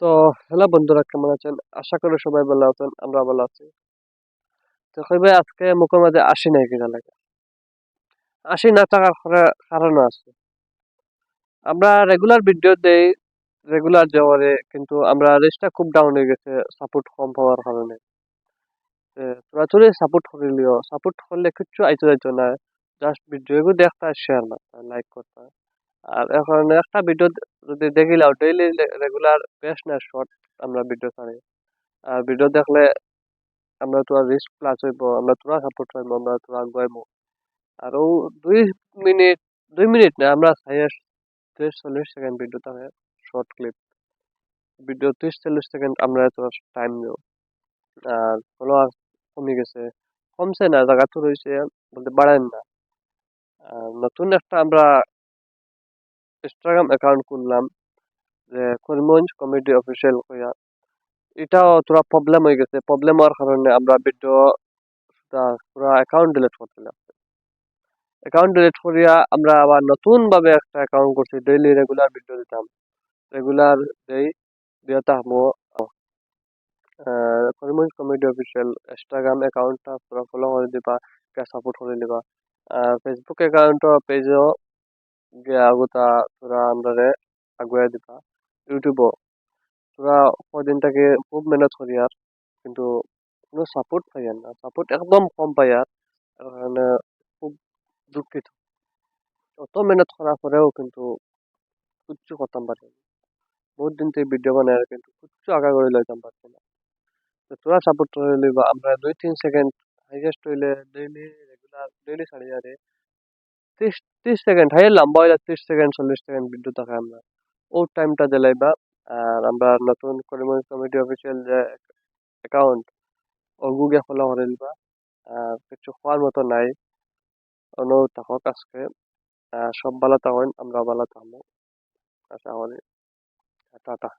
তো হ্যালো বন্ধুরা, কেমন আছেন? আশা করি সবাই ভালো আছেন আমরা ভালো আছি। তো কইবে আজকে মুখের মাঝে আসি নাই কিনা লাগে? আসি না থাকার কারণ- আছে। আমরা রেগুলার ভিডিও দেই রেগুলার যাওয়ারে, কিন্তু আমরা রেসটা খুব ডাউন হয়ে গেছে সাপোর্ট কম পাওয়ার কারণে। তোরে সাপোর্ট করিলিও সাপোর্ট করলে কিচ্ছু আইতে যাইতো না। জাস্ট ভিডিও দেখতা শেয়ার মারতা লাইক করতা আর এখন একটা ভিডিও যদি দেখিলাও ডেইলি রেগুলার বেস্ট না শর্ট আমরা ভিডিও ছাড়ি। আর ভিডিও দেখলে আমরা তোরা রিস্ক প্লাস হইব, আমরা তোরা সাপোর্ট পাইব আমরা তোরা আগুয়াইব আর ও দুই মিনিট দুই মিনিট না, আমরা হাইয়েস্ট ত্রিশ চল্লিশ সেকেন্ড ভিডিও থাকে শর্ট ক্লিপ ভিডিও ত্রিশ চল্লিশ সেকেন্ড আমরা তোরা টাইম নিও আর ফলোয়ার কমে গেছে। কমছে না, জায়গা তো রয়েছে বলতে বাড়েন না। নতুন একটা আমরা ইনস্টাগ্রাম অ্যাকাউন্ট খুললাম, যে করিমগঞ্জ কমেডি অফিসিয়াল কইয়া, এটাও তোরা প্রবলেম হয়ে গেছে। প্রবলেম হওয়ার কারণে আমরা ভিডিও পুরো অ্যাকাউন্ট ডিলিট করতে লাগছে। অ্যাকাউন্ট ডিলিট করিয়া আমরা আবার নতুন ভাবে একটা অ্যাকাউন্ট করছি ডেইলি রেগুলার ভিডিও দিতাম। রেগুলার দেই দিয়ে থাকব করিমগঞ্জ কমেডি অফিসিয়াল ইনস্টাগ্রাম অ্যাকাউন্টটা পুরো ফলো করে দিবা সাপোর্ট করে দিবা। ফেসবুক অ্যাকাউন্ট পেজও গিয়া আগুতা তোরা আমরা আগুয়া দিবা ইউটিউবও তোরা কদিন থেকে খুব মেহনত করি আর কিন্তু কোনো সাপোর্ট পাই না। সাপোর্ট একদম কম পাই আর কারণে খুব দুঃখিত। অত মেহনত করার পরেও কিন্তু কিচ্ছু করতাম পারি বহুত দিন থেকে ভিডিও বানাই আর কিন্তু কিচ্ছু আগা করে লইতাম পারছি না তো তোরা সাপোর্ট করে লইবা আমরা দুই তিন সেকেন্ড হাইয়েস্ট হইলে ডেইলি রেগুলার ডেইলি ছাড়ি আরে ত্রিশ ত্রিশ সেকেন্ড হাই লম্বা হইলে ত্রিশ সেকেন্ড, চল্লিশ সেকেন্ড ভিডিও থাকে আমরা। ও টাইমটা দিলাইবা আর আমরা নতুন করিমগঞ্জ কমিটি অফিসিয়াল যে অ্যাকাউন্ট ওগুগে ফলো করে দিবা আর কিছু হওয়ার মতো নাই। অনুরোধ থাকক আজকে। সব ভালো থাকুন আমরা ভালো থাকব। আশা করি। টাটা।